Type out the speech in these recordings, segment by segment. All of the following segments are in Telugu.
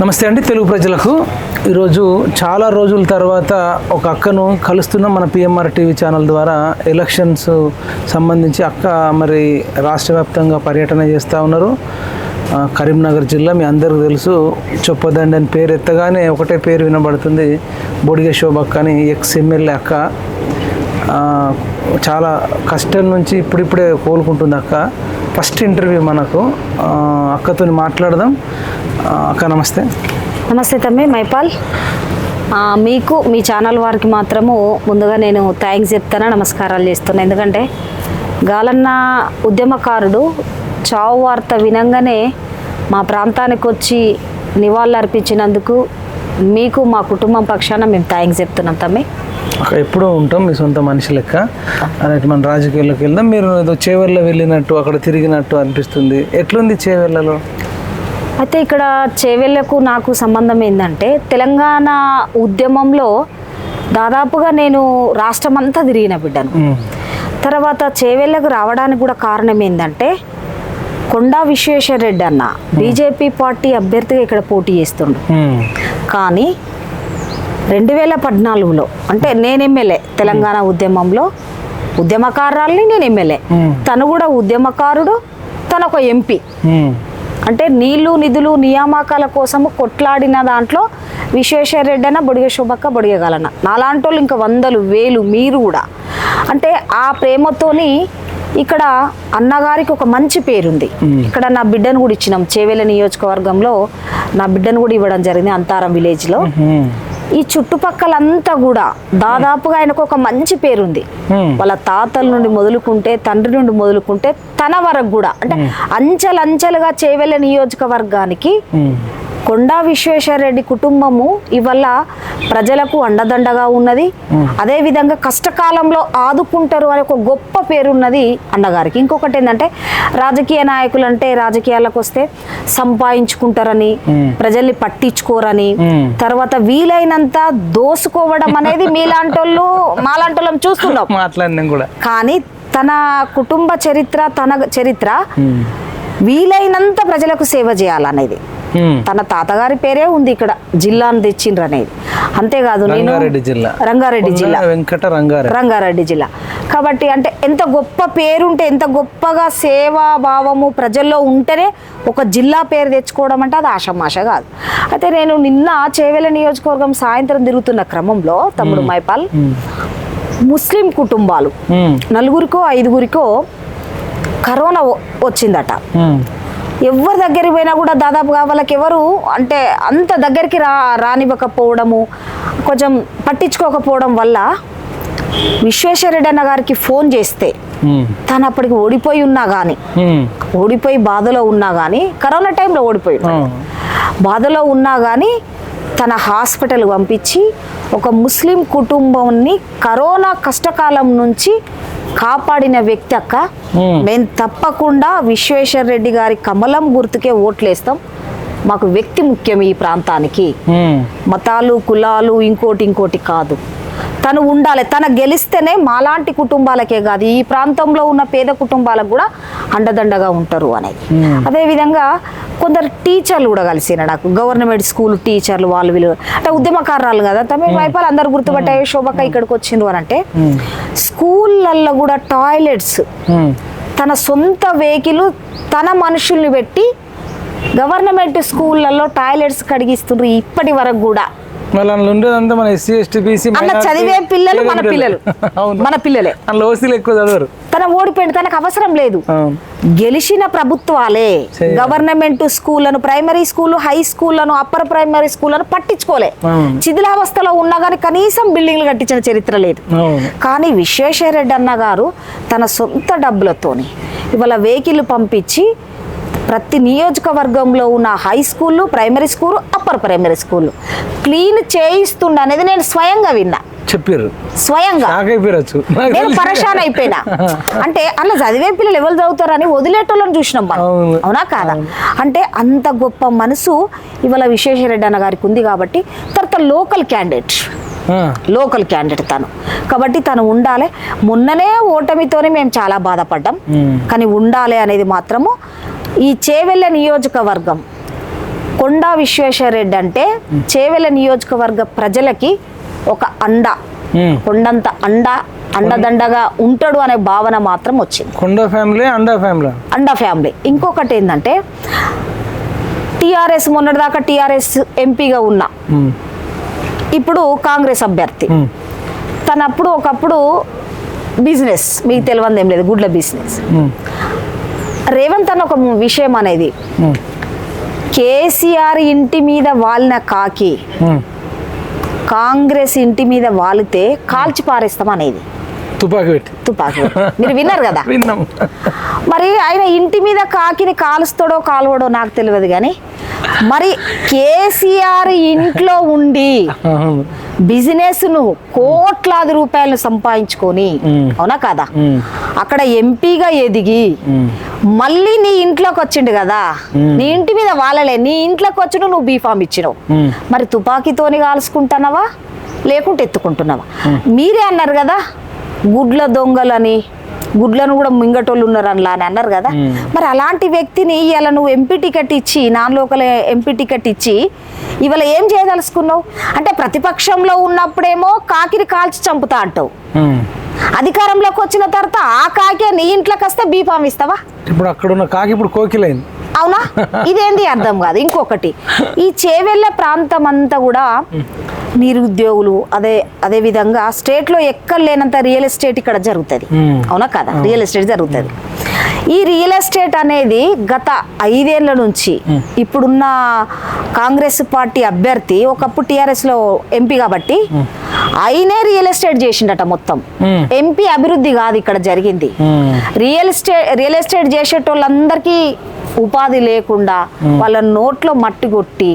నమస్తే అండి తెలుగు ప్రజలకు. ఈరోజు చాలా రోజుల తర్వాత ఒక అక్కను కలుస్తున్నాం మన పిఎంఆర్ టీవీ ఛానల్ ద్వారా. ఎలక్షన్స్ సంబంధించి అక్క మరి రాష్ట్ర వ్యాప్తంగా పర్యటన చేస్తూ ఉన్నారు. కరీంనగర్ జిల్లా మీ అందరికీ తెలుసు. చొప్పదండి అని పేరు ఎత్తగానే ఒకటే పేరు వినబడుతుంది. బొడిగే శోభక్క అని ఎక్స్ ఎమ్మెల్యే అక్క. చాలా కష్టం నుంచి ఇప్పుడిప్పుడే కోలుకుంటుంది అక్క. ఫస్ట్ ఇంటర్వ్యూ మనకు. అక్కతో మాట్లాడదాం. అక్క నమస్తే. నమస్తే తమ్మి మైపాల్. మీకు మీ ఛానల్ వారికి మాత్రము ముందుగా నేను థ్యాంక్స్ చెప్తాను నమస్కారాలు చేస్తున్నా. ఎందుకంటే గాలన్న ఉద్యమకారుడు చావు వార్త వినంగానే మా ప్రాంతానికి వచ్చి నివాళులు అర్పించినందుకు మీకు మా కుటుంబం పక్షాన మేము థ్యాంక్స్ చెప్తున్నాం తమ్మి. ఎప్పుడూ ఉంటాం మీ సొంత మనిషి లెక్క. అనేది మన రాజకీయాల్లోకి వెళ్దాం. మీరు ఏదో చేవెళ్ళ వెళ్ళినట్టు అక్కడ తిరిగినట్టు అనిపిస్తుంది. ఎట్లుంది చేవెళ్ళలో? అయితే ఇక్కడ చేవెళ్ళకు నాకు సంబంధం ఏంటంటే తెలంగాణ ఉద్యమంలో దాదాపుగా నేను రాష్ట్రం అంతా తిరిగిన బిడ్డను. తర్వాత చేవెళ్ళకు రావడానికి కూడా కారణం ఏంటంటే కొండా విశ్వేశ్వర రెడ్డి అన్న బీజేపీ పార్టీ అభ్యర్థిగా ఇక్కడ పోటీ చేస్తుండు. కానీ రెండు వేల పద్నాలుగులో అంటే నేను ఎమ్మెల్యే తెలంగాణ ఉద్యమంలో ఉద్యమకారాల్ని నేను ఎమ్మెల్యే. తను కూడా ఉద్యమకారుడు తను ఒక ఎంపీ అంటే నీళ్ళు నిధులు నియామకాల కోసము కొట్లాడిన దాంట్లో విశ్వేశ్వర రెడ్డి అన్న బొడిగ శోభక్క బొడిగగలన నాలాంటి వాళ్ళు ఇంకా వందలు వేలు మీరు కూడా. అంటే ఆ ప్రేమతోని ఇక్కడ అన్నగారికి ఒక మంచి పేరుంది. ఇక్కడ నా బిడ్డను కూడా ఇచ్చినాం. చేవెల నియోజకవర్గంలో నా బిడ్డను కూడా ఇవ్వడం జరిగింది అంతారం విలేజ్లో. ఈ చుట్టుపక్కలంతా కూడా దాదాపుగా ఆయనకు ఒక మంచి పేరుంది. వాళ్ళ తాతల నుండి మొదలుకుంటే తండ్రి నుండి మొదలుకుంటే తన వరకు కూడా అంటే అంచెలంచెలుగా చేవెళ్ళ నియోజకవర్గానికి కొండా విశ్వేశ్వరరెడ్డి కుటుంబము ఇవల్ల ప్రజలకు అండదండగా ఉన్నది. అదే విధంగా కష్టకాలంలో ఆదుకుంటారు అనే ఒక గొప్ప పేరున్నది అన్నగారికి. ఇంకొకటి ఏంటంటే రాజకీయ నాయకులు అంటే రాజకీయాలకు వస్తే సంపాదించుకుంటారని ప్రజల్ని పట్టించుకోరని. తర్వాత వీలైనంత దోసుకోవడం అనేది మీలాంటి వాళ్ళు మాలాంటి వాళ్ళం చూస్తున్నాం. మాట్లాడినాం కూడా. కానీ తన కుటుంబ చరిత్ర తన చరిత్ర వీలైనంత ప్రజలకు సేవ చేయాలనేది. తన తాతగారి పేరే ఉంది ఇక్కడ. జిల్లాను తెచ్చిండ్రు అనేది. అంతేకాదు నేను రంగారెడ్డి జిల్లా. రంగారెడ్డి జిల్లా. కొండల వెంకట రంగారెడ్డి. రంగారెడ్డి జిల్లా. కాబట్టి అంటే ఎంత గొప్ప పేరుంటే ఎంత గొప్పగా సేవా భావము ప్రజల్లో ఉంటేనే ఒక జిల్లా పేరు తెచ్చుకోవడం అంటే అది ఆషమాష కాదు. అయితే నేను నిన్న చేవెల నియోజకవర్గం సాయంత్రం తిరుగుతున్న క్రమంలో తమ్ముడు మైపాల్ ముస్లిం కుటుంబాలు నలుగురికో ఐదుగురికో కరోనా వచ్చిందట. ఎవరి దగ్గరికి పోయినా కూడా దాదాపుగా వాళ్ళకి ఎవరు అంటే అంత దగ్గరికి రా రానివ్వకపోవడము కొంచెం పట్టించుకోకపోవడం వల్ల విశ్వేశ్వరరెడ్డి అన్న గారికి ఫోన్ చేస్తే తను అప్పటికి ఓడిపోయి ఉన్నా కానీ ఓడిపోయి బాధలో ఉన్నా కానీ కరోనా టైంలో ఓడిపోయి. బాధలో ఉన్నా కానీ తన హాస్పిటల్ పంపించి ఒక ముస్లిం కుటుంబాన్ని కరోనా కష్టకాలం నుంచి కాపాడిన వ్యక్తి అక్క. మేము. తప్పకుండా విశ్వేశ్వర రెడ్డి గారి కమలం గుర్తుకే ఓట్లేస్తాం. మాకు వ్యక్తి ముఖ్యం ఈ ప్రాంతానికి. మతాలు కులాలు ఇంకోటి ఇంకోటి కాదు. తను ఉండాలి. తన గెలిస్తేనే మాలాంటి కుటుంబాలకే కాదు ఈ ప్రాంతంలో ఉన్న పేద కుటుంబాలకు కూడా అండదండగా ఉంటారు అనేది. Hmm. అదేవిధంగా కొందరు టీచర్లు కూడా కలిసిన నాకు గవర్నమెంట్ స్కూల్ టీచర్లు వాళ్ళు వీళ్ళు అంటే ఉద్యమకారాలు కదా తమిళ వైపాలు అందరు గుర్తుపట్టే శోభక్క ఇక్కడికి వచ్చిండ్రు అని అంటే స్కూళ్ళల్లో కూడా టాయిలెట్స్ తన సొంత వెహికల్ తన మనుషుల్ని పెట్టి గవర్నమెంట్ స్కూళ్ళల్లో టాయిలెట్స్ కడిగిస్తుండ్రు ఇప్పటి వరకు కూడా. మళ్ళీ అందులో ఉండేదంతా మన ఎస్సీ ఎస్టీ బీసీ అన్న చదివే పిల్లలు మన పిల్లలు మన పిల్లలే. అందులో ఓసీలు ఎక్కువ చదవరు. తన ఓడిపోయింది తనకు అవసరం లేదు. గెలిచిన ప్రభుత్వాలే. గవర్నమెంట్ స్కూళ్ళను ప్రైమరీ స్కూల్ హై స్కూళ్ళను అప్పర్ ప్రైమరీ స్కూళ్ళను పట్టించుకోలే. శిథిలావస్థలో ఉన్నా కానీ కనీసం బిల్డింగ్లు కట్టించిన చరిత్ర లేదు. కానీ విశ్వేశ్వరరెడ్డి అన్న గారు తన సొంత డబ్బులతోని ఇవాళ వెహికల్ పంపించి ప్రతి నియోజకవర్గంలో ఉన్న హై స్కూళ్ళు primary school upper primary school clean చేయిస్తుండ అనేది నేను స్వయంగా విన్నా. చెప్పారు స్వయంగా. నేను పరేషాన్ అయిపోయినా. అంటే అలా చదివే పిల్లలు ఎవరు చదువుతారని వదిలేటోళ్ళని చూసినాం మనం. అవును. కాదా? అంటే అంత గొప్ప మనసు ఇవాళ విశ్వేశ్వరరెడ్డి అన్న గారికి ఉంది కాబట్టి తర్వాత లోకల్ క్యాండిడేట్ లోకల్ క్యాండిడేట్ తను. కాబట్టి తను ఉండాలి. మొన్ననే ఓటమితోనే మేము చాలా బాధపడ్డాం. కానీ ఉండాలి అనేది మాత్రము ఈ చేవెళ్ళ నియోజకవర్గం కొండా విశ్వేశ్వర రెడ్డి అంటే చేవెల నియోజకవర్గ ప్రజలకి ఒక అండ. కొండంత అండ అండదండగా ఉంటాడు అనే భావన మాత్రం వచ్చింది కొండ ఫ్యామిలీ అండా ఫ్యామిలీ అండా ఫ్యామిలీ ఇంకొకటి ఏంటంటే టీఆర్ఎస్ మొన్నటిదాకా టీఆర్ఎస్ ఎంపీగా ఉన్న. ఇప్పుడు కాంగ్రెస్ అభ్యర్థి. తనప్పుడు ఒకప్పుడు బిజినెస్ మీకు తెలియంది ఏం లేదు గుడ్ల బిజినెస్. రేవంత్ అన్న ఒక విషయం అనేది. కేసీఆర్ ఇంటి మీద వాలిన కాకి. కాంగ్రెస్ ఇంటి మీద వాలితే కాల్చి పారేస్తాం అనేది తుపాకీ పెట్టి తుపాకీ మీరు విన్నారు కదా విన్నాం మరి ఆయన ఇంటి మీద కాకిని కాలుస్తాడో కాలువడో నాకు తెలియదు కానీ మరి కేసీఆర్ ఇంట్లో ఉండి. బిజినెస్ను కోట్లాది రూపాయలు సంపాదించుకొని. అవునా కదా. అక్కడ ఎంపీగా ఎదిగి. మళ్ళీ నీ ఇంట్లోకి వచ్చిండు కదా. నీ ఇంటి మీద వాళ్ళలే నీ ఇంట్లోకి వచ్చి నువ్వు బీఫామ్ ఇచ్చినావు. మరి తుపాకీతోని కాల్చుకుంటున్నావా లేకుంటే ఎత్తుకుంటున్నావా మీరే అన్నారు కదా గుడ్ల దొంగలని గుడ్లను కూడా మింగటోళ్ళు ఉన్నారు అలా అని అన్నారు కదా. మరి అలాంటి వ్యక్తిని ఇవాళ నువ్వు ఎంపీ టికెట్ ఇచ్చి నాన్ లోకల్ ఎంపీ టికెట్ ఇచ్చి ఇవాళ ఏం చేయదలుచుకున్నావు? అంటే ప్రతిపక్షంలో ఉన్నప్పుడేమో కాకిని కాల్చి చంపుతా అంటావు. అధికారంలోకి వచ్చిన తర్వాత ఆ కాకే నీ ఇంట్లోకి వస్తే బీఫామ్ ఇస్తావా? ఇప్పుడు అక్కడ ఉన్న కాకి ఇప్పుడు కోకిలైంది. అవునా? ఇదేంది అర్థం కాదు. ఇంకొకటి ఈ చేవెళ్ళ ప్రాంతం అంతా కూడా నిరుద్యోగులు అదే అదే విధంగా స్టేట్లో ఎక్కడ లేనంత రియల్ ఎస్టేట్ ఇక్కడ జరుగుతుంది. అవునా కదా? రియల్ ఎస్టేట్ జరుగుతుంది. ఈ రియల్ ఎస్టేట్ అనేది గత ఐదేళ్ళ నుంచి ఇప్పుడున్న కాంగ్రెస్ పార్టీ అభ్యర్థి ఒకప్పుడు టిఆర్ఎస్లో ఎంపీ కాబట్టి ఆయనే రియల్ ఎస్టేట్ చేసిండట మొత్తం. ఎంపీ అభివృద్ధి కాదు ఇక్కడ జరిగింది. రియల్ ఎస్టేట్ రియల్ ఎస్టేట్ చేసేటోళ్ళందరికీ ఉపాధి లేకుండా వాళ్ళ నోట్లో మట్టి కొట్టి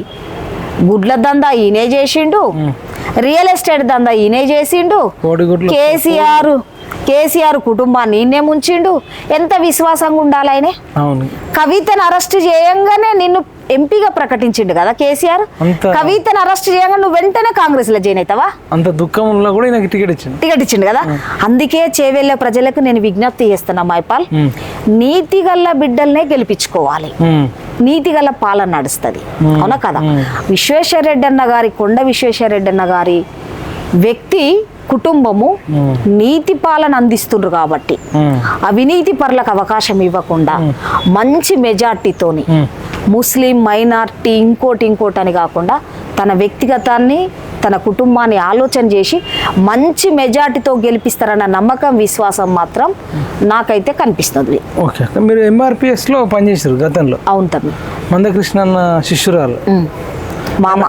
గుడ్ల దందా ఈయనే చేసిండు. రియల్ ఎస్టేట్ దందా ఈయనే చేసిండు. కేసీఆర్ కేసీఆర్ కుటుంబాన్ని ఈయనే ముంచిండు. ఎంత విశ్వాసంగా ఉండాలి ఆయనే? కవితను అరెస్ట్ చేయంగానే నిన్ను ఎంపీగా ప్రకటించిండు కదా కేసీఆర్? కవితను అరెస్ట్ చేయంగా నువ్వు వెంటనే కాంగ్రెస్లో జాయిన్ అవుతావా? అంత దుఃఖంలో కూడా ఈయనకి టికెట్ ఇచ్చింది టికెట్ ఇచ్చిండు కదా? అందుకే చేవెళ్ళ ప్రజలకు నేను విజ్ఞప్తి చేస్తున్నా మైపాల్. నీతి గల్ల బిడ్డల్నే గెలిపించుకోవాలి. నీతి గల పాలన నడుస్తుంది. అవునా కదా? విశ్వేశ్వర రెడ్డి అన్న గారి కొండ విశ్వేశ్వర రెడ్డి అన్న గారి వ్యక్తి కుటుంబము నీతి పాలన అందిస్తుండ్రు కాబట్టి. అవినీతి పరులకు అవకాశం ఇవ్వకుండా మంచి మెజార్టీతోని ముస్లిం మైనార్టీ ఇంకోటి ఇంకోటి అని కాకుండా తన వ్యక్తిగతాన్ని తన కుటుంబాన్ని ఆలోచన చేసి మంచి మెజార్టీతో గెలిపిస్తారన్న నమ్మకం విశ్వాసం మాత్రం నాకైతే కనిపిస్తుంది. ఓకే మీరు ఎంఆర్పిఎస్లో పనిచేసారు గతంలో? అవును తమ్మి. మందకృష్ణ శిష్యురాలు. మామ.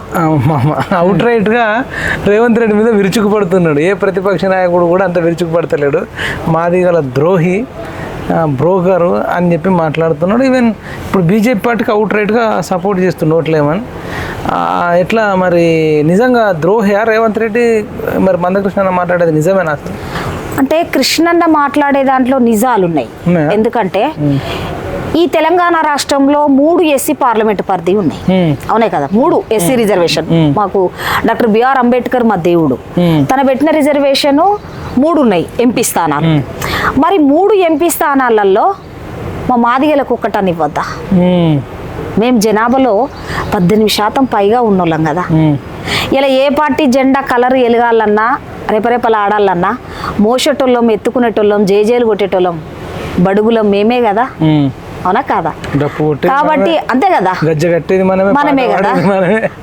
మామ. అవుట్ రైట్గా రేవంత్ రెడ్డి మీద విరుచుకుపడుతున్నాడు. ఏ ప్రతిపక్ష నాయకుడు కూడా అంత విరుచుకుపడతలేడు. మాది గల ద్రోహి బ్రోకరు అని చెప్పి మాట్లాడుతున్నాడు. ఈవెన్ ఇప్పుడు బీజేపీ పార్టీకి అవుట్ రైట్గా సపోర్ట్ చేస్తుండు ఓట్లేమని ఎట్లా మరి నిజంగా ద్రోహి రేవంత్ రెడ్డి? మరి మందకృష్ణ మాట్లాడేది నిజమేనా? అంటే కృష్ణన్న మాట్లాడే దాంట్లో నిజాలు ఉన్నాయా? ఎందుకంటే ఈ తెలంగాణ రాష్ట్రంలో మూడు ఎస్సీ పార్లమెంట్ పరిధి ఉన్నాయి. అవునే కదా? మూడు ఎస్సీ రిజర్వేషన్ మాకు డాక్టర్ బిఆర్ అంబేద్కర్ మా దేవుడు. తన పెట్టిన రిజర్వేషన్ మూడు ఉన్నాయి ఎంపీ స్థానాలు. మరి మూడు ఎంపీ స్థానాలలో మా మాదిగలకు ఒక్కటని ఇవ్వద్దా మేము జనాభాలో పద్దెనిమిది శాతం పైగా ఉన్నోళ్ళం కదా. ఇలా ఏ పార్టీ జెండా కలర్ ఎలగాలన్నా రేపరేపలు ఆడాలన్నా మోసేటోళ్ళం ఎత్తుకునేటోళ్ళం జేజేలు కొట్టేటోళ్ళం బడుగులం మేమే కదా. అవునా? కాదా? కాబట్టి అంతే కదా? మనమే కదా?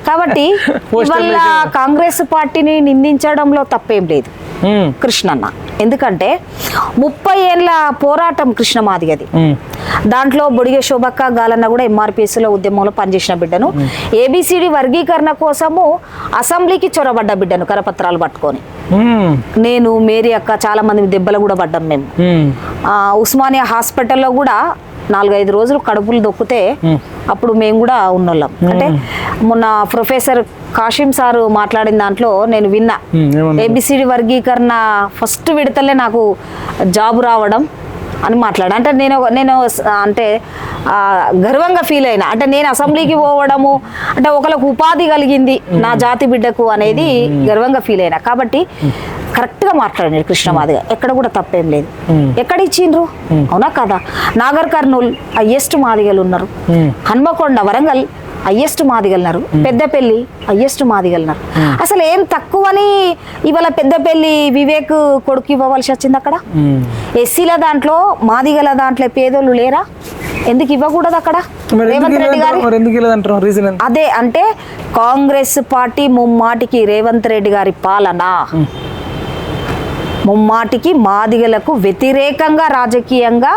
కాబట్టి ఇవాళ. కాంగ్రెస్ పార్టీని నిందించడంలో తప్పేం లేదు. కృష్ణన్న. ఎందుకంటే ముప్పై ఏళ్ళ పోరాటం కృష్ణమాదిగది ఉమ్, దాంట్లో బొడిగ శోభక్క గాలన్న కూడా MRPS లో ఉద్యమంలో పనిచేసిన బిడ్డను. ఏబిసిడి వర్గీకరణ కోసము అసెంబ్లీకి చొరబడ్డ బిడ్డను కరపత్రాలు పట్టుకొని. నేను మేరీ అక్క చాలా మంది దెబ్బలు కూడా పడ్డాం మేము. ఉస్మానియా హాస్పిటల్లో కూడా నాలుగైదు రోజులు కడుపులు దొక్కితే అప్పుడు మేము కూడా ఉన్నోళ్ళం. అంటే మొన్న ప్రొఫెసర్ కాషిం సారు మాట్లాడిన దాంట్లో నేను విన్నా. ఏబిసిడి వర్గీకరణ ఫస్ట్ విడతలే నాకు జాబ్ రావడం అని మాట్లాడా. అంటే నేను నేను అంటే గర్వంగా ఫీల్ అయినా. అంటే నేను అసెంబ్లీకి పోవడము అంటే ఒకరికి ఉపాధి కలిగింది నా జాతి బిడ్డకు అనేది గర్వంగా ఫీల్ అయినా. కాబట్టి కరెక్ట్గా మాట్లాడాడు కృష్ణమాదిగా ఎక్కడ కూడా తప్పేం లేదు. ఎక్కడ ఇచ్చిండ్రు? అవునా కదా? నాగర్ కర్నూల్ హయ్యెస్ట్ మాదిగలు ఉన్నారు. హన్మకొండ వరంగల్ హయ్యెస్ట్ మాదిగలినారు పెద్దపల్లి హయ్యెస్ట్ మాదిగలినారు అసలు ఏం తక్కువని ఇవాళ పెద్దపల్లి వివేక్ కొడుకు ఇవ్వవలసి వచ్చింది అక్కడ. ఎస్సీల దాంట్లో మాదిగల దాంట్లో పేదోళ్ళు లేరా? ఎందుకు ఇవ్వకూడదు అక్కడ? రేవంత్ రెడ్డి? గారి అదే అంటే కాంగ్రెస్ పార్టీ ముమ్మాటికి రేవంత్ రెడ్డి గారి పాలన. ముమ్మాటికి మాదిగలకు వ్యతిరేకంగా రాజకీయంగా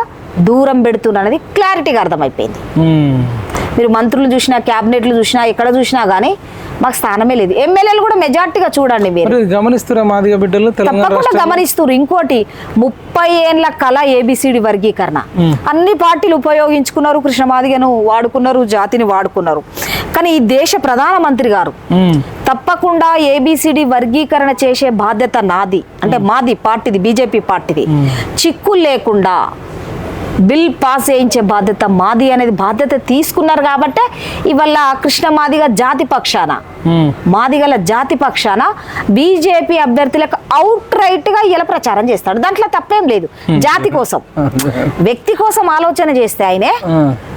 దూరం పెడుతున్నది క్లారిటీగా అర్థమైపోయింది. మీరు మంత్రులు చూసినా క్యాబినెట్లు చూసినా ఎక్కడ చూసినా కానీ మాకు స్థానమే లేదు. ఎమ్మెల్యేలు కూడా మెజార్టీగా చూడండి మీరు. గమనిస్తురా మాదిగ బిడ్డలు తప్పకుండా గమనిస్తారు ఇంకోటి ముప్పై ఏండ్ల కళ ఏబిసిడి వర్గీకరణ. అన్ని పార్టీలు ఉపయోగించుకున్నారు కృష్ణమాదిగను వాడుకున్నారు జాతిని వాడుకున్నారు. కానీ ఈ దేశ ప్రధానమంత్రి గారు. తప్పకుండా ఏబిసిడి వర్గీకరణ చేసే బాధ్యత నాది. అంటే మాది పార్టీది బీజేపీ పార్టీది. చిక్కులు లేకుండా బిల్ పాస్ చేయించే బాధ్యత మాది అనేది బాధ్యత తీసుకున్నారు కాబట్టే ఇవాళ కృష్ణ మాదిగ జాతి పక్షాన. మాదిగల జాతి పక్షాన బీజేపీ అభ్యర్థులకు అవుట్ రైట్గా ఇలా ప్రచారం చేస్తాడు. దాంట్లో తప్పేం లేదు. జాతి కోసం. వ్యక్తి కోసం ఆలోచన చేస్తే ఆయనే.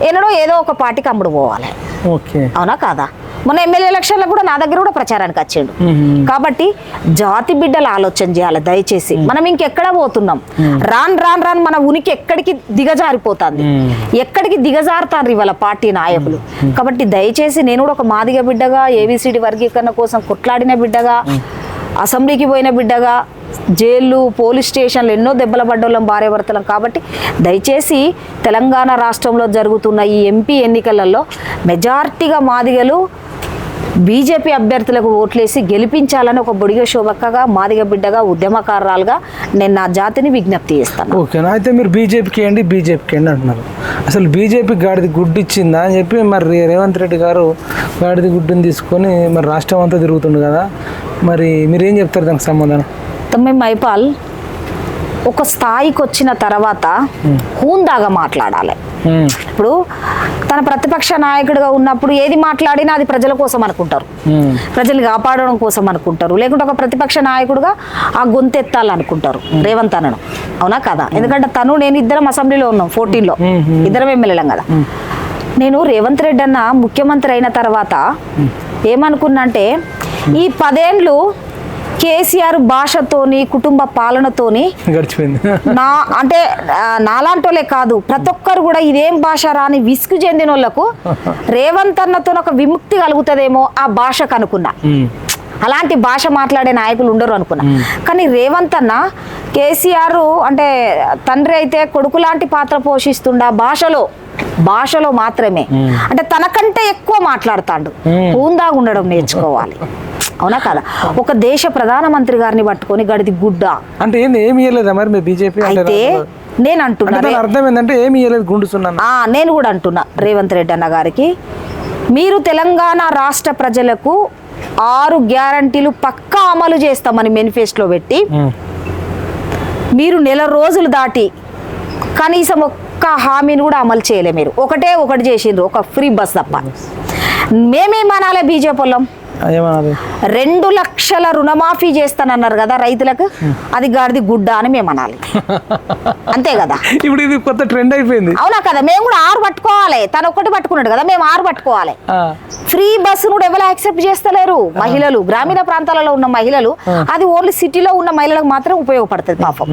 ఎన్నడో ఏదో ఒక పార్టీకి అమ్ముడు పోవాలి. ఓకే. అవునా కాదా? మొన్న ఎమ్మెల్యే ఎలక్షన్లో కూడా నా దగ్గర కూడా ప్రచారానికి వచ్చిండు. కాబట్టి జాతి బిడ్డలు ఆలోచన చేయాలి. దయచేసి మనం ఇంకెక్కడ పోతున్నాం? రాన్ రాన్ రాన్ మన ఉనికి ఎక్కడికి దిగజారిపోతుంది. ఎక్కడికి దిగజారుతారు ఇవాళ పార్టీ నాయకులు? కాబట్టి దయచేసి నేను కూడా ఒక మాదిగ బిడ్డగా ఏబిసిడి వర్గీకరణ కోసం కొట్లాడిన బిడ్డగా అసెంబ్లీకి పోయిన బిడ్డగా జైళ్ళు పోలీస్ స్టేషన్లు ఎన్నో దెబ్బల పడ్డోళ్ళం భార్య భర్తలం కాబట్టి దయచేసి తెలంగాణ రాష్ట్రంలో జరుగుతున్న ఈ ఎంపీ ఎన్నికలలో మెజార్టీగా మాదిగలు బీజేపీ అభ్యర్థులకు ఓట్లేసి గెలిపించాలని ఒక బొడిగ శోభక్కగా మాదిగ బిడ్డగా ఉద్యమకారాలుగా నేను నా జాతిని విజ్ఞప్తి చేస్తాను ఓకేనా అయితే మీరు బీజేపీకి వేయండి బీజేపీకి వేయండి అంటున్నారు. అసలు బీజేపీ గాడిది గుడ్డు ఇచ్చిందా అని చెప్పి మరి రేవంత్ రెడ్డి గారు గాడిది గుడ్డుని తీసుకొని మరి రాష్ట్రం అంతా తిరుగుతుండు కదా. మరి మీరు ఏం చెప్తారు దానికి సమాధానం తొమ్మిది మైపాల్ ఒక స్థాయికి వచ్చిన తర్వాత హూందాగా మాట్లాడాలి. ఇప్పుడు తన ప్రతిపక్ష నాయకుడిగా ఉన్నప్పుడు ఏది మాట్లాడినా అది ప్రజల కోసం అనుకుంటారు. ప్రజల్ని కాపాడడం కోసం అనుకుంటారు. లేకుంటే ఒక ప్రతిపక్ష నాయకుడుగా ఆ గొంతెత్తాలనుకుంటారు రేవంత్ అన్నను. అవునా కదా? ఎందుకంటే తను నేను ఇద్దరం అసెంబ్లీలో ఉన్నాం ఫోర్టీన్లో. ఇద్దరం ఎమ్మెల్యేలం కదా. నేను రేవంత్ రెడ్డి అన్న ముఖ్యమంత్రి అయిన తర్వాత ఏమనుకున్నా అంటే ఈ పదేండ్లు కేసీఆర్ భాషతోని కుటుంబ పాలనతోని గడిచిపోయింది. నా అంటే నాలాంటోలే కాదు. ప్రతి ఒక్కరు కూడా ఇదేం భాష రాని విసుగు చెందిన వాళ్ళకు రేవంత్ అన్నతో ఒక విముక్తి కలుగుతుందేమో ఆ భాషకు అనుకున్నా అలాంటి భాష మాట్లాడే నాయకులు ఉండరు అనుకున్నా. కానీ రేవంత్ అన్న కేసీఆర్ అంటే తండ్రి అయితే కొడుకు లాంటి పాత్ర పోషిస్తుండ భాషలో. భాషలో మాత్రమే. అంటే తనకంటే ఎక్కువ మాట్లాడతాడు. హూందాగా ఉండడం నేర్చుకోవాలి. అవునా కదా? ఒక దేశ ప్రధానమంత్రి గారిని పట్టుకొని గడిది గుడ్డ. అంటే ఏంది ఏమి ఇవ్వలేదా మరి మీ బీజేపీ అయితే నేను అంటున్నా అర్థం ఏంటంటే ఏమి ఇవ్వలేదు నేను కూడా అంటున్నా రేవంత్ రెడ్డి అన్న గారికి. మీరు తెలంగాణ రాష్ట్ర ప్రజలకు ఆరు గ్యారంటీలు పక్కా అమలు చేస్తామని మేనిఫెస్టోలో పెట్టి మీరు నెల రోజులు దాటి కనీసం ఒక్క హామీని కూడా అమలు చేయలే మీరు. ఒకటే ఒకటి చేసిండ్రు ఒక ఫ్రీ బస్ తప్ప. మేమేమనాలే బీజేపీ వాళ్ళం? ఏమన్నది రెండు లక్షల రుణమాఫీ చేస్తానన్నారు కదా రైతులకు అది గాడిది గుడ్డ అని మేము అనాలి. అంతే కదా? ఇప్పుడు ఇది కొత్త ట్రెండ్ అయిపోయింది. అవునా కదా? మేము కూడా ఆరు పట్టుకోవాలి. తను ఒక్కటి పట్టుకున్నాడు కదా మేము ఆరు పట్టుకోవాలి. ఫ్రీ బస్సును కూడా ఎవరు యాక్సెప్ట్ చేస్తలేరు? మహిళలు గ్రామీణ ప్రాంతాలలో ఉన్న మహిళలు అది ఓన్లీ సిటీలో ఉన్న మహిళలకు మాత్రం ఉపయోగపడుతుంది పాపం.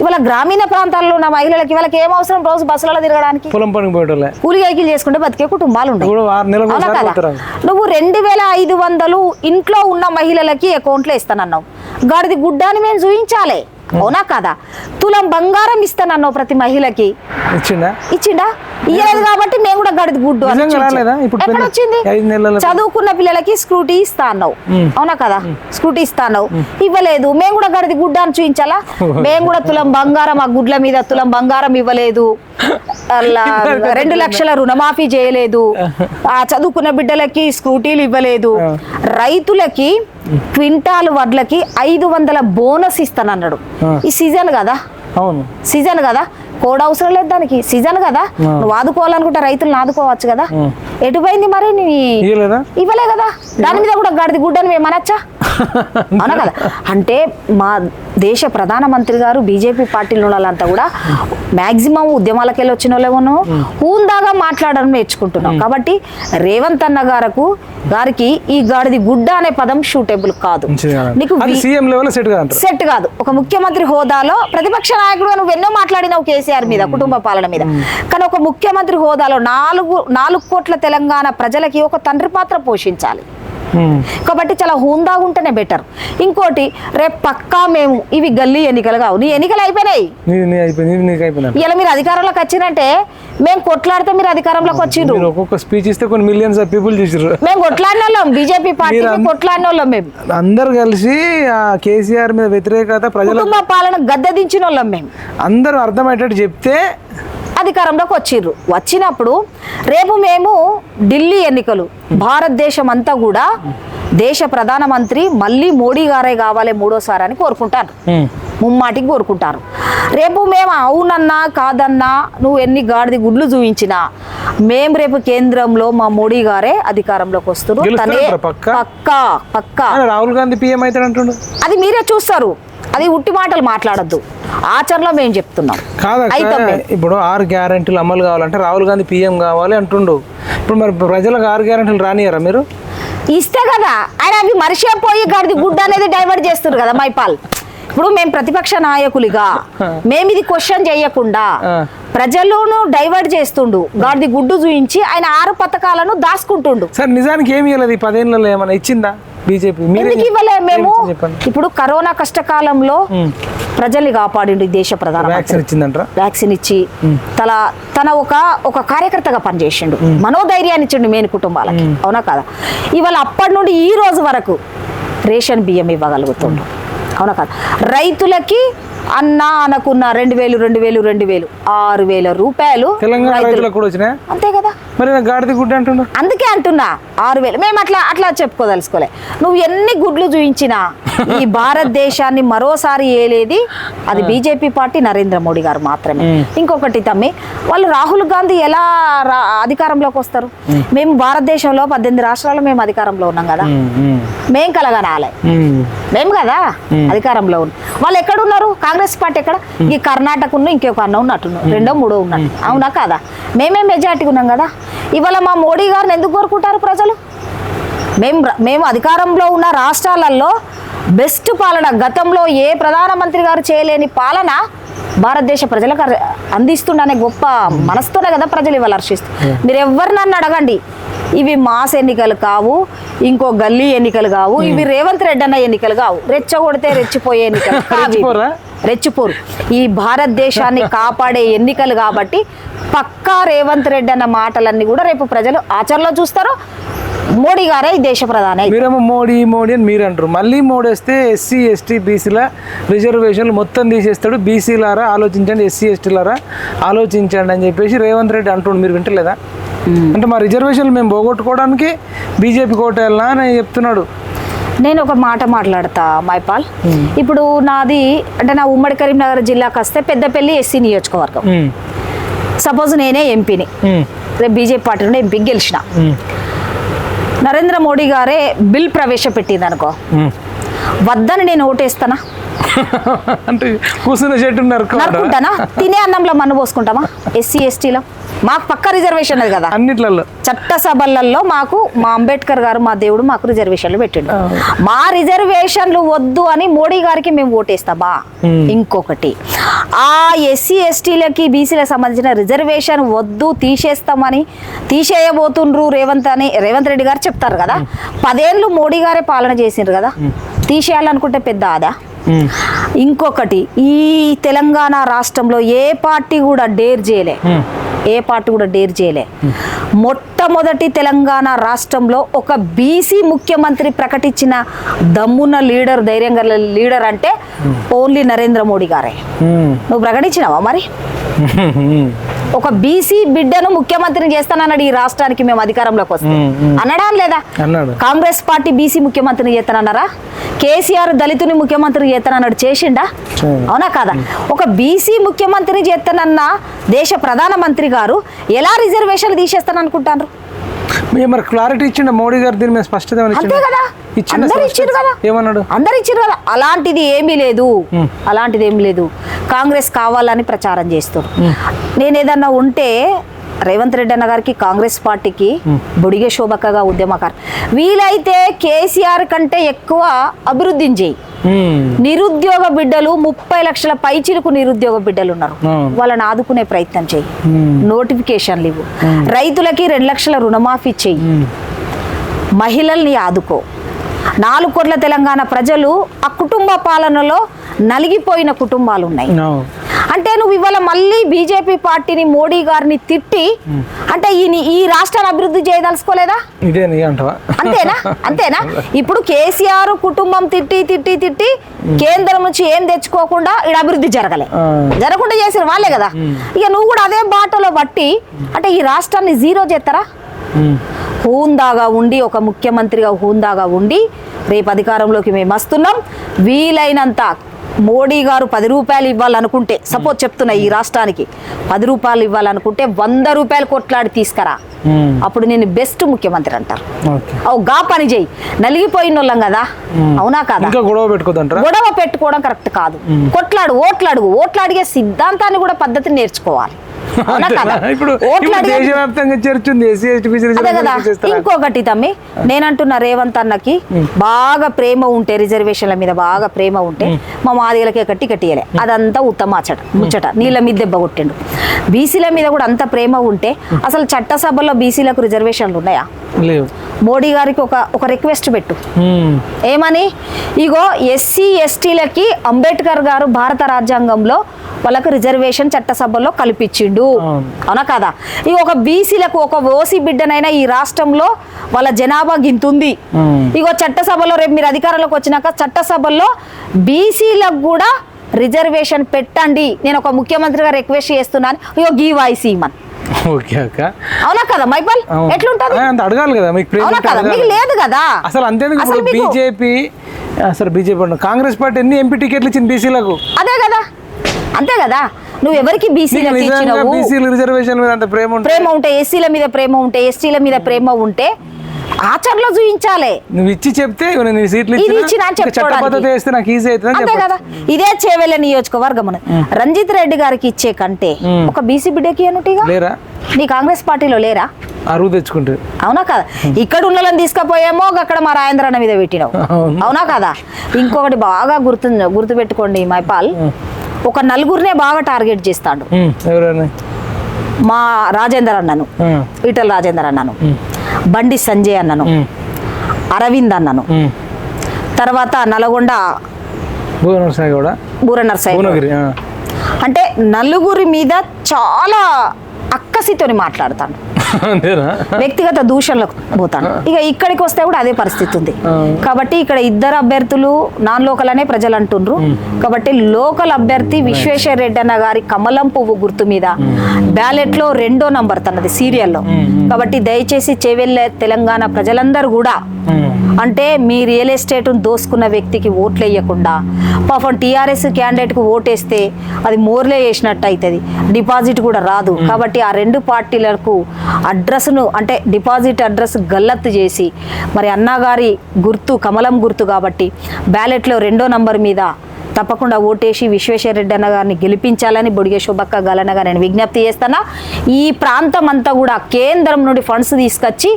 ఇవాళ గ్రామీణ ప్రాంతాల్లో ఉన్న మహిళలకి వాళ్ళకి ఏం అవసరం రోజు బస్సులలో తిరగడానికి? పొలం పనికి పోయేటోళ్ళే. కూలి కైకిలు చేసుకుంటే బతికే కుటుంబాలు ఉన్నాయి పోతారు నువ్వు రెండు వేల ఐదు వందలు ఇంట్లో ఉన్న మహిళలకి అకౌంట్లో ఇస్తానన్నావు. గాడిది గుడ్డాన్ని మేము చూపించాలి అవునా కదా? తులం బంగారం ఇస్తానన్నావు ప్రతి మహిళకి. ఇచ్చిండా? ఇచ్చిండా? ఇయ్యలేదు కాబట్టి మేము కూడా గడిది గుడ్డు ఎక్కడ వచ్చింది? చదువుకున్న పిల్లలకి స్కూటీ ఇస్తా అన్నావు. అవునా కదా? స్కూటీ ఇస్తా అన్నావు. ఇవ్వలేదు. మేము కూడా గడిది గుడ్డ అని చూపించాలా? మేము కూడా తులం బంగారం ఆ గుడ్ల మీద తులం బంగారం ఇవ్వలేదు. అలా రెండు లక్షల రుణమాఫీ చేయలేదు. ఆ చదువుకున్న బిడ్డలకి స్కూటీలు ఇవ్వలేదు. రైతులకి క్వింటాల్ వడ్లకి ఐదు వందల బోనస్ ఇస్తానన్నాడు. ఈ సీజన్ కదా? అవును. సీజన్ కదా? కోడ్ అవసరం లేదు దానికి. సీజన్ కదా. నువ్వు ఆదుకోవాలనుకుంటే రైతులను ఆదుకోవచ్చు కదా. ఎటు పోయింది మరి ఇవ్వలే కదా. దాని మీద కూడా గడిది గుడ్డని మేము అనొచ్చా అవునా కదా? అంటే మా దేశ ప్రధానమంత్రి గారు బీజేపీ పార్టీలో వాళ్ళంతా కూడా మాక్సిమం ఉద్యమాలకు వెళ్ళి వచ్చిన వాళ్ళేమో హూందాగా మాట్లాడడం నేర్చుకుంటున్నాం. కాబట్టి రేవంత్ అన్న గారకు గారికి ఈ గాడిది గుడ్డ అనే పదం షూటబుల్ కాదు. నీకు సెట్ కాదు. ఒక ముఖ్యమంత్రి హోదాలో ప్రతిపక్ష నాయకుడు నువ్వు ఎన్నో మాట్లాడినావు కేసీఆర్ మీద కుటుంబ పాలన మీద. కానీ ఒక ముఖ్యమంత్రి హోదాలో నాలుగు నాలుగు కోట్ల తెలంగాణ ప్రజలకి ఒక తండ్రి పాత్ర పోషించాలి. కాబట్టి చాలా హుందాగా ఉంటేనే బెటర్ ఇంకోటి రేపు పక్కా మేము ఇవి గల్లీ ఎన్నికలు కావు. నీ ఎన్నికలు అయిపోయినాయి. ఇలా మీరు అధికారంలోకి వచ్చినంటే మేము కొట్లాడితే మీరు అధికారంలోకి వచ్చిండ్రు ఒక్కొక్క స్పీచ్ ఇస్తే కొన్ని మిలియన్స్ ఆఫ్ పీపుల్ చూసారు మేము కొట్లాడిన వాళ్ళం బీజేపీ పార్టీ కొట్లాడిన వాళ్ళం మేము. అందరు కలిసి కేసీఆర్ మీద వ్యతిరేకత ప్రజలకు కుటుంబ పాలన గద్దె దించిన వాళ్ళం మేము. అందరూ అర్థమయ్యేటట్టు చెప్తే అధికారంలోకి వచ్చిర్రు. వచ్చినప్పుడు రేపు మేము ఢిల్లీ ఎన్నికలు. భారతదేశం అంతా కూడా దేశ ప్రధానమంత్రి మళ్ళీ మోడీ గారే కావాలి మూడోసారి అని కోరుకుంటారు. ముమ్మాటికి కోరుకుంటారు. రేపు మేము అవునన్నా కాదన్నా నువ్వు ఎన్ని గాడిది గుడ్లు చూపించినా మేము రేపు కేంద్రంలో మా మోడీ గారే అధికారంలోకి వస్తున్నారు. తనే పక్కా? రాహుల్ గాంధీ పీఎం అవుతాడు అంటుండు అది మీరే చూస్తారు. అది ఉట్టి మాటలు మాట్లాడద్దు. ఆచరణలో మేము చెప్తున్నాం. మేము. ఇప్పుడు ఆరు గ్యారెంటీలు అమలు కావాలంటే రాహుల్ గాంధీ పీఎం కావాలి అంటుండు. ఇప్పుడు మరి ప్రజలకు ఆరు గ్యారెంటీలు రానియరా మీరు? ఇస్తే కదా. ఆయన అవి మరిచిపోయి గడిది గుడ్డ అనేది డైవర్ట్ చేస్తున్నారు కదా మైపాల్ ఇప్పుడు మేము ప్రతిపక్ష నాయకులుగా మేము ఇది క్వశ్చన్ చేయకుండా. ప్రజలను డైవర్ట్ చేస్తుండు గాడిది గుడ్డు చూయించి ఆయన ఆరు పథకాలను దాచుకుంటుండు. సార్ నిజానికి ఏమి ఇవ్వలేదు ఈ పదేళ్ళలో ఏమైనా ఇచ్చిందా? బీజేపీ ఎందుకు ఇవ్వలే మేము? ఇప్పుడు కరోనా కష్టకాలంలో ప్రజల్ని కాపాడిండు ఈ దేశ వ్యాక్సిన్ ఇచ్చిందంటారా? వ్యాక్సిన్ ఇచ్చి తల తన ఒక ఒక కార్యకర్తగా పనిచేసిండు. మనోధైర్యాన్ని ఇచ్చిండు మేని కుటుంబాలకి. అవునా కదా? ఇవాళ అప్పటి నుండి ఈ రోజు వరకు రేషన్ బియ్యం ఇవ్వగలుగుతుండు. అవునా కదా? రైతులకి అన్న అనకున్న రెండు వేలు రెండు వేలు రెండు వేలు ఆరు వేల రూపాయలు తెలంగాణ రైతులు. రైతులకు కూడా వచ్చినాయి? అంతే కదా. మరి నాకు గాడిద గుడ్డ అంటుండు అందుకే అంటున్నా ఆరు వేలు. మేము అట్లా అట్లా చెప్పుకోదలుచుకోలే. నువ్వు ఎన్ని గుడ్లు చూయించినా ఈ భారతదేశాన్ని మరోసారి ఏలేది అది బీజేపీ పార్టీ నరేంద్ర మోడీ గారు మాత్రమే. ఇంకొకటి తమ్మి వాళ్ళు రాహుల్ గాంధీ ఎలా అధికారంలోకి వస్తారు? మేము. భారతదేశంలో పద్దెనిమిది రాష్ట్రాల్లో మేము అధికారంలో ఉన్నాం కదా. మేం కలగనాలే. మేము. కదా అధికారంలో ఉన్న వాళ్ళు ఎక్కడ ఉన్నారు కాంగ్రెస్ పార్టీ ఎక్కడ? ఈ కర్ణాటక ఉన్న ఇంకొక అన్న ఉన్నట్టున్నారు రెండో మూడో ఉన్నట్టు. అవునా కాదా? మేమే మెజార్టీ ఉన్నాం కదా. ఇవాళ మా మోడీ గారిని ఎందుకు కోరుకుంటారు ప్రజలు? మేము మేము అధికారంలో ఉన్న రాష్ట్రాలలో బెస్ట్ పాలన గతంలో ఏ ప్రధానమంత్రి గారు చేయలేని పాలన భారతదేశ ప్రజలకు అందిస్తుండనే గొప్ప మనస్తోనే కదా ప్రజలు ఇవాళ హర్షిస్తారు మీరు ఎవరు నన్ను అడగండి. ఇవి మాస్ ఎన్నికలు కావు ఇంకో గల్లీ ఎన్నికలు కావు ఇవి రేవంత్ రెడ్డి అన్న ఎన్నికలు కావు. రెచ్చగొడితే రెచ్చిపోయే ఎన్నికలు కావు. రెచ్చిపోరా? ఈ భారతదేశాన్ని కాపాడే ఎన్నికలు కాబట్టి పక్కా రేవంత్ రెడ్డి అన్న మాటలన్నీ కూడా రేపు ప్రజలు ఆచరణలో చూస్తారు మోడీ గారే దేశ ప్రధాని మీరేమో మోడీ మోడీ అని మీరు అంటారు మళ్ళీ మోడీ వస్తే ఎస్సీ ఎస్టీ బీసీల రిజర్వేషన్లు మొత్తం తీసేస్తాడు. బీసీలారా ఆలోచించండి ఎస్సీ ఎస్టీలారా ఆలోచించండి అని చెప్పేసి రేవంత్ రెడ్డి అంటుండు మీరు వింటలేదా? అంటే మా రిజర్వేషన్లు మేము పోగొట్టుకోవడానికి బీజేపీ కోటేయాలనా అని చెప్తున్నాడు. నేను ఒక మాట మాట్లాడతా మైపాల్. ఇప్పుడు నాది అంటే నా ఉమ్మడి కరీంనగర్ జిల్లాకు వస్తే పెద్దపల్లి ఎస్సీ నియోజకవర్గం. సపోజ్ నేనే ఎంపీని. రేపు బీజేపీ పార్టీ నుండి ఎంపీ గెలిచిన నరేంద్ర మోడీ గారే బిల్ ప్రవేశపెట్టింది అనుకో. వద్దని నేను ఓటేస్తానా? అంటే కూర్చున్న చెట్టు నరుకుంటానా తినే అన్నంలో మన్ను పోసుకుంటామా? ఎస్సీ ఎస్టీలో? మాకు పక్క రిజర్వేషన్ అది కదా. అన్నిట్లలో. చట్టసభలలో మాకు మా అంబేద్కర్ గారు మా దేవుడు మాకు రిజర్వేషన్లు పెట్టిండు. మా రిజర్వేషన్లు వద్దు అని మోడీ గారికి మేము ఓటేస్తామా? ఇంకొకటి ఆ ఎస్సీ ఎస్టీలకి బీసీలకు సంబంధించిన రిజర్వేషన్ వద్దు తీసేస్తామని తీసేయబోతుండ్రు రేవంత్ అని రేవంత్ రెడ్డి గారు చెప్తారు కదా. పదేళ్ళు మోడీ గారే పాలన చేసిండ్రు కదా. తీసేయాలనుకుంటే పెద్ద ఆదా. ఇంకొకటి ఈ తెలంగాణ రాష్ట్రంలో ఏ పార్టీ కూడా డేర్ చేయలే. ఏ పార్టీ కూడా డేర్ చేయలే. మొట్టమొదటి తెలంగాణ రాష్ట్రంలో ఒక బీసీ ముఖ్యమంత్రి ప్రకటించిన దమ్మున్న లీడర్ ధైర్యం గల లీడర్ అంటే ఓన్లీ నరేంద్ర మోడీ గారే. నువ్వు ప్రకటించినావా మరి. ఒక బీసీ బిడ్డను ముఖ్యమంత్రిని చేస్తానన్నాడు ఈ రాష్ట్రానికి మేము అధికారంలోకి వస్తే. అనడా లేదా? కాంగ్రెస్ పార్టీ బీసీ ముఖ్యమంత్రిని చేస్తానన్నారా? కేసీఆర్ దళితుని ముఖ్యమంత్రిని చేస్తానన్నాడు చేసిండా. అవునా కాదా? ఒక బీసీ ముఖ్యమంత్రిని చేస్తానన్న దేశ ప్రధానమంత్రి గారు ఎలా రిజర్వేషన్లు తీసేస్తాను అనుకుంటారు మీరు క్లారిటీ ఇచ్చిండ మోడీ గారు దీని మీద స్పష్టత అంతే? కదా? అందరు స్పష్టత? ఇచ్చారు కదా? ఏమన్నాడు? అందరు ఇచ్చారు కదా? అలాంటిది ఏమీ లేదు. అలాంటిది ఏమీ లేదు. కాంగ్రెస్ కావాలని ప్రచారం చేస్తారు నేను ఏదన్నా ఉంటే రేవంత్ రెడ్డి అన్న గారికి కాంగ్రెస్ పార్టీకి బుడిగె శోభక్కగా ఉద్యమకారు వీలైతే కేసీఆర్ కంటే ఎక్కువ అభివృద్ధిని చేయి. నిరుద్యోగ బిడ్డలు ముప్పై లక్షల పైచిలకు నిరుద్యోగ బిడ్డలు ఉన్నారు. వాళ్ళని ఆదుకునే ప్రయత్నం చేయి. నోటిఫికేషన్లు ఇవ్వు రైతులకి రెండు లక్షల రుణమాఫీ చెయ్యి మ్మ్. మహిళల్ని ఆదుకో నాలుగు కోట్ల తెలంగాణ ప్రజలు ఆ కుటుంబ పాలనలో నలిగిపోయిన కుటుంబాలు ఉన్నాయి. అంటే నువ్వు ఇవాళ మళ్ళీ బీజేపీ పార్టీని మోడీ గారిని తిట్టి అంటే ఈ ఈ రాష్ట్రాన్ని అభివృద్ధి చేయదలుచుకోలేదా? ఇదే అంతేనా? అంతేనా? ఇప్పుడు కేసీఆర్ కుటుంబం తిట్టి తిట్టి తిట్టి కేంద్రం నుంచి ఏం తెచ్చుకోకుండా ఇక్కడ అభివృద్ధి జరగలే. జరగకుండా చేసిన వాళ్ళే కదా. ఇక నువ్వు కూడా అదే బాటలో బట్టి అంటే ఈ రాష్ట్రాన్ని జీరో చేస్తారా. హూందాగా ఉండి ఒక ముఖ్యమంత్రిగా హూందాగా ఉండి రేపు అధికారంలోకి మేము వస్తున్నాం. వీలైనంత మోడీ గారు పది రూపాయలు ఇవ్వాలనుకుంటే సపోజ్ చెప్తున్నా ఈ రాష్ట్రానికి పది రూపాయలు ఇవ్వాలనుకుంటే వంద రూపాయలు కొట్లాడి తీసుకురా. అప్పుడు నేను బెస్ట్ ముఖ్యమంత్రి అంటారు. అవు గా పని చేయి. నలిగిపోయిన వాళ్ళం కదా అవునా కాదా? గొడవ పెట్టుకోదంటారా? గొడవ పెట్టుకోవడం కరెక్ట్ కాదు. కొట్లాడు ఓట్లు అడుగు ఓట్లు అడిగే సిద్ధాంతాన్ని కూడా పద్ధతిని నేర్చుకోవాలి. ఇప్పుడు దేశవ్యాప్తంగా ఎస్సీ ఎస్టీ రిజర్వేషన్ ఇంకొకటి తమ్మి నేనంటున్నా రేవంత్ అన్నకి బాగా ప్రేమ ఉంటే రిజర్వేషన్ల మీద బాగా ప్రేమ ఉంటే మా మాదిగలకే కట్టి కట్టియలే. అదంతా ఉత్తమ అచ్చట ముచ్చట నీళ్ళ మీద దెబ్బ కొట్టిండు. బీసీల మీద కూడా అంత ప్రేమ ఉంటే అసలు చట్టసభలో బీసీలకు రిజర్వేషన్లు ఉన్నాయా? లేవు. మోడీ గారికి ఒక ఒక రిక్వెస్ట్ పెట్టు. ఏమని? ఇగో ఎస్సీ ఎస్టీలకి అంబేద్కర్ గారు భారత రాజ్యాంగంలో వాళ్ళకు రిజర్వేషన్ చట్టసభలో కల్పించిండు. అవును. అవునా కదా? ఇక ఒక బీసీలకు ఒక ఓసీ బిడ్డనైనా ఈ రాష్ట్రంలో వాళ్ళ జనాభా గింతుంది. ఇగో చట్టసభలో రేపు మీరు అధికారంలోకి వచ్చినాక చట్టసభల్లో బీసీలకు కూడా రిజర్వేషన్ పెట్టండి. నేను ఒక ముఖ్యమంత్రిగా రిక్వెస్ట్ చేస్తున్నాను. ఇగో గీ వాయిస్ ఇమ్మన్ ఓకే అక్క. అవునా కదా మైపాల్ అవును. ఎట్లుంటది? అంత అడగాలి కదా మీకు ప్రేమ అవునా ఉంటే కదా అడగాలి. మీకు లేదు కదా? అసలు అంతేందుకు అసలు ఇప్పుడు మీకు- బీజేపీ అసలు బీజేపీ. కాంగ్రెస్ పార్టీ ఎన్ని ఎంపీ టికెట్లు ఇచ్చింది బీసీలకు? అదే కదా. అంతే కదా? నువ్వు ఎవరికి బీసీలకు నిజంగా ఇచ్చినావు బీసీల రిజర్వేషన్ మీద అంత ప్రేమ ఉంటుంది ప్రేమ ఉంటే ఎస్సీల మీద ప్రేమ ఉంటే ఎస్టీల మీద ప్రేమ ఉంటే ఆచరణలో చూపించాలి నువ్వు ఇచ్చి చెప్తే నేను సీట్లు ఇది ఇచ్చినా, ఇచ్చినా అని ఇంకా చట్ట చెప్పుకోవడానికి. పద్ధతి వేస్తే నాకు ఈజీ అవుతుంది అని అంతే కదా? చెప్పచ్చు ఇదే చేవెళ్ళ నియోజకవర్గం రంజిత్ రెడ్డి గారికి ఇచ్చే కంటే. ఒక బీసీ బిడ్డకి అనుటిగా లేరా? నీ కాంగ్రెస్ పార్టీలో లేరా? అరువు తెచ్చుకుంటే. అవునా కదా? ఇక్కడ ఉన్న తీసుకుపోయేమో అక్కడ మా అన్న మీద పెట్టినావు. అవును. అవునా కదా? ఇంకొకటి బాగా గుర్తు గుర్తుపెట్టుకోండి మైపాల్ ఒక నలుగురినే బాగా టార్గెట్ చేస్తాడు. మా రాజేందర్ అన్నను ఈటల రాజేందర్ అన్నను బండి సంజయ్ అన్నను అరవింద్ అన్నను. తర్వాత నల్గొండ బూర. అంటే నలుగురి మీద చాలా అక్కసితోని మాట్లాడతాను అంతేనా వ్యక్తిగత దూషణలకు పోతాను. ఇక ఇక్కడికి వస్తే కూడా అదే పరిస్థితి ఉంది. కాబట్టి ఇక్కడ ఇద్దరు అభ్యర్థులు నాన్ లోకల్ అనే ప్రజలు అంటుండ్రు. కాబట్టి లోకల్ అభ్యర్థి విశ్వేశ్వర రెడ్డి అన్న గారి కమలం పువ్వు గుర్తు మీద బ్యాలెట్లో రెండో నంబర్ తనది సీరియల్లో. కాబట్టి దయచేసి చెవెళ్ళే తెలంగాణ ప్రజలందరూ కూడా అంటే మీ రియల్ ఎస్టేట్ దోసుకున్న వ్యక్తికి ఓట్లు వేయకుండా పాపం టీఆర్ఎస్ క్యాండిడేట్కు ఓటేస్తే అది మోర్లే వేసినట్టు అవుతుంది. డిపాజిట్ కూడా రాదు. కాబట్టి ఆ రెండు పార్టీలకు అడ్రస్ను అంటే డిపాజిట్ అడ్రస్ గల్లత్తు చేసి మరి అన్నగారి గుర్తు కమలం గుర్తు కాబట్టి బ్యాలెట్లో రెండో నంబర్ మీద తప్పకుండా ఓటేసి విశ్వేశ్వర రెడ్డి అన్న గారిని గెలిపించాలని బొడిగే శుభక్క గలనగా నేను విజ్ఞప్తి చేస్తున్నా. ఈ ప్రాంతం అంతా కూడా కేంద్రం నుండి ఫండ్స్ తీసుకొచ్చి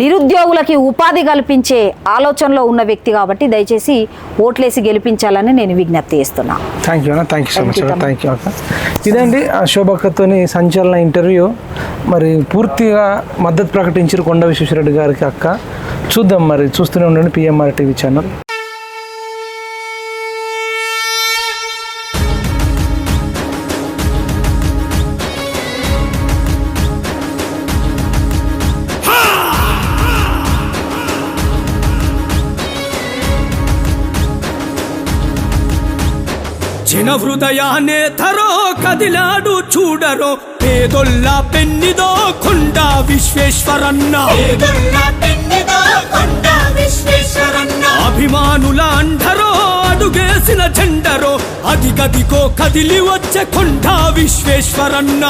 నిరుద్యోగులకి ఉపాధి కల్పించే ఆలోచనలో ఉన్న వ్యక్తి కాబట్టి దయచేసి ఓట్లేసి గెలిపించాలని నేను విజ్ఞప్తి చేస్తున్నా. థ్యాంక్ యూ అన్న thank you so much. Thank you అక్క. ఇదండి శోభక్కతోని సంచలన ఇంటర్వ్యూ. మరి పూర్తిగా మద్దతు ప్రకటించారు కొండ విశ్వేశ్వరరెడ్డి గారికి అక్క. చూద్దాం మరి చూస్తూనే ఉండండి పిఎంఆర్ టీవీ ఛానల్ జన హృదయానే తరో కదిలాడు చూడరో. పేదొల్ల పెన్నిదో కొండ విశ్వేశ్వరన్న. అభిమానుల అండరో అడుగేసిన జెండరో. అది గదికో కదిలి వచ్చే కొండ విశ్వేశ్వరన్న.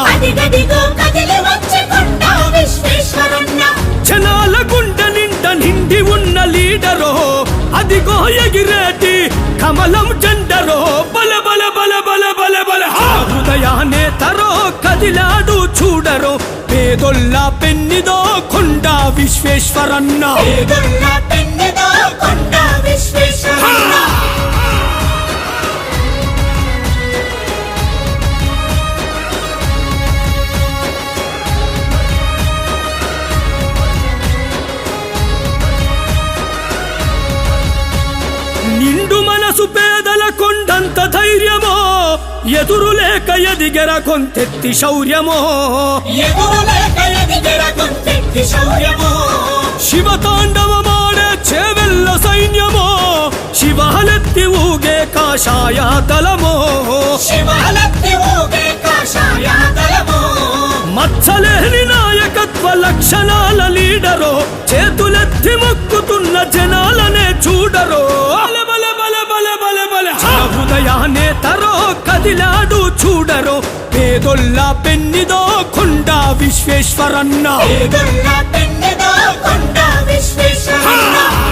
జనాల గుండె నిండ నిండి ఉన్న లీడరో. అదిగో ఎగిరేటి కమలం జెండరో బల బల బల బల బల బల! హృదయానే తరో కదిలాడు చూడరో. పేదొల్ల పెన్నిదో కొండ విశ్వేశ్వరన్న. నిండు ఎంత ధైర్యమో ఎదురులేక ఎదిగెర కొంతెత్తి శౌర్యమో. శివతాండవమాడే చెవెల్ల సైన్యమో శివహలెత్తి ఊగే కాషాయ దళమో. మచ్చలేని నాయకత్వ లక్షణాల లీడరో చేతులెత్తి మొక్కుతున్న జనాలనే చూడరో. కదిలాడు చూడరో. పేదొల్లా పెన్నిదో కొండ విశ్వేశ్వరన్న. పేదొల్లా పెన్నిదో కొండ విశ్వేశ్వరన్న.